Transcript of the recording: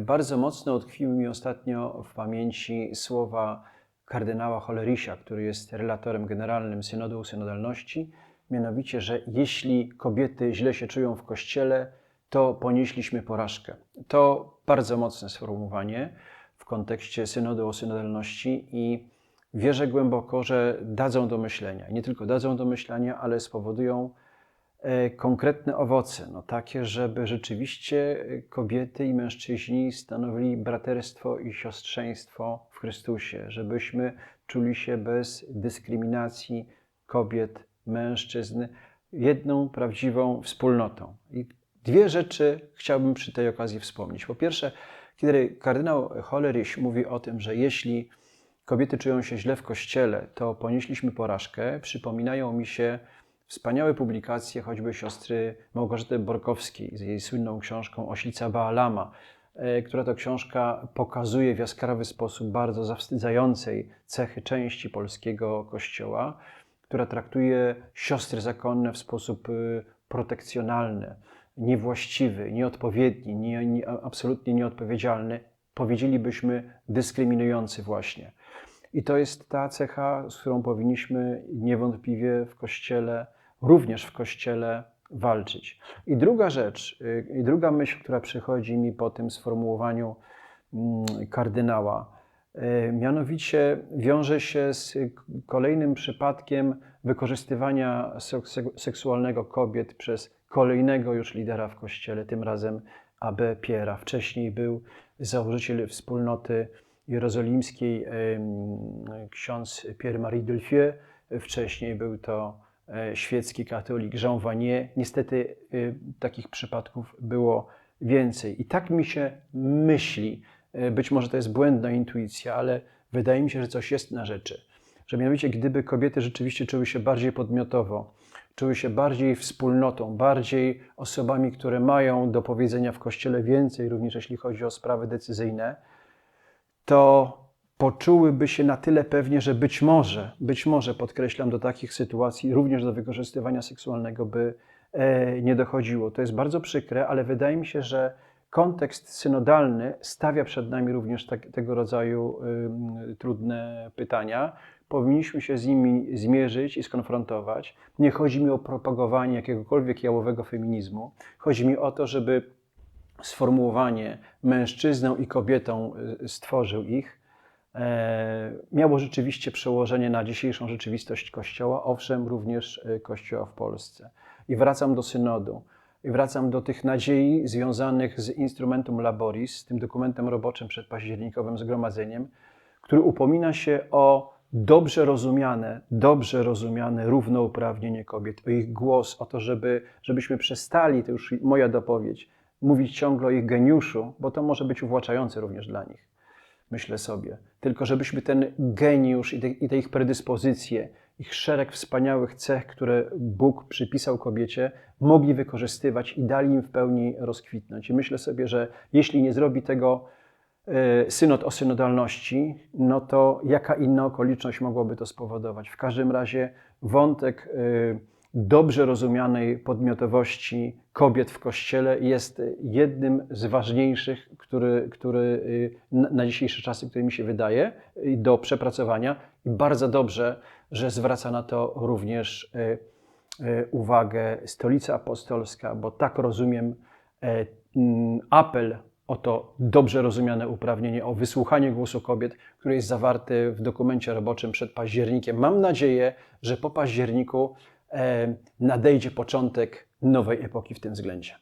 Bardzo mocno utkwiły mi ostatnio w pamięci słowa kardynała Hollerisia, który jest relatorem generalnym Synodu Synodalności, mianowicie, że jeśli kobiety źle się czują w kościele, to ponieśliśmy porażkę. To bardzo mocne sformułowanie w kontekście Synodu o Synodalności i wierzę głęboko, że dadzą do myślenia. Nie tylko dadzą do myślenia, ale spowodują konkretne owoce, no takie, żeby rzeczywiście kobiety i mężczyźni stanowili braterstwo i siostrzeństwo w Chrystusie, żebyśmy czuli się bez dyskryminacji kobiet, mężczyzn, jedną prawdziwą wspólnotą. I dwie rzeczy chciałbym przy tej okazji wspomnieć. Po pierwsze, kiedy kardynał Hollerich mówi o tym, że jeśli kobiety czują się źle w kościele, to ponieśliśmy porażkę, przypominają mi się wspaniałe publikacje choćby siostry Małgorzaty Borkowskiej z jej słynną książką Oślica Baalama, e, która to książka pokazuje w jaskrawy sposób bardzo zawstydzającej cechy części polskiego kościoła, która traktuje siostry zakonne w sposób y, protekcjonalny, niewłaściwy, nieodpowiedni, nie, nie, absolutnie nieodpowiedzialny, powiedzielibyśmy dyskryminujący właśnie. I to jest ta cecha, z którą powinniśmy niewątpliwie w Kościele, również w Kościele, walczyć. I druga rzecz, y, i druga myśl, która przychodzi mi po tym sformułowaniu mm, kardynała, y, mianowicie wiąże się z kolejnym przypadkiem wykorzystywania seksualnego kobiet przez kolejnego już lidera w Kościele, tym razem Abbé Pierre'a. Wcześniej był założyciel wspólnoty jerozolimskiej ksiądz Pierre-Marie Delfieux, wcześniej był to świecki katolik Jean Vanier. Niestety e, takich przypadków było więcej. I tak mi się myśli, e, być może to jest błędna intuicja, ale wydaje mi się, że coś jest na rzeczy. Że mianowicie, gdyby kobiety rzeczywiście czuły się bardziej podmiotowo, czuły się bardziej wspólnotą, bardziej osobami, które mają do powiedzenia w kościele więcej, również jeśli chodzi o sprawy decyzyjne, to poczułyby się na tyle pewnie, że być może, być może, podkreślam, do takich sytuacji, również do wykorzystywania seksualnego by e, nie dochodziło. To jest bardzo przykre, ale wydaje mi się, że kontekst synodalny stawia przed nami również tak, tego rodzaju y, trudne pytania. Powinniśmy się z nimi zmierzyć i skonfrontować. Nie chodzi mi o propagowanie jakiegokolwiek jałowego feminizmu. Chodzi mi o to, żeby sformułowanie mężczyznę i kobietą y, stworzył ich, miało rzeczywiście przełożenie na dzisiejszą rzeczywistość Kościoła, owszem, również y, Kościoła w Polsce. I wracam do synodu. I wracam do tych nadziei związanych z Instrumentum Laboris, tym dokumentem roboczym przed październikowym zgromadzeniem, który upomina się o dobrze rozumiane, dobrze rozumiane równouprawnienie kobiet, o ich głos, o to, żeby, żebyśmy przestali, to już moja dopowiedź, mówić ciągle o ich geniuszu, bo to może być uwłaczające również dla nich, myślę sobie. Tylko żebyśmy ten geniusz i te, i te ich predyspozycje, ich szereg wspaniałych cech, które Bóg przypisał kobiecie, mogli wykorzystywać i dali im w pełni rozkwitnąć. I myślę sobie, że jeśli nie zrobi tego e, synod o synodalności, no to jaka inna okoliczność mogłaby to spowodować? W każdym razie wątek e, dobrze rozumianej podmiotowości kobiet w Kościele jest jednym z ważniejszych, który, który y, na dzisiejsze czasy, który mi się wydaje, y, do przepracowania. I bardzo dobrze, że zwraca na to również y, uwagę Stolica Apostolska, bo tak rozumiem e, mm, apel o to dobrze rozumiane uprawnienie, o wysłuchanie głosu kobiet, który jest zawarty w dokumencie roboczym przed październikiem. Mam nadzieję, że po październiku nadejdzie początek nowej epoki w tym względzie.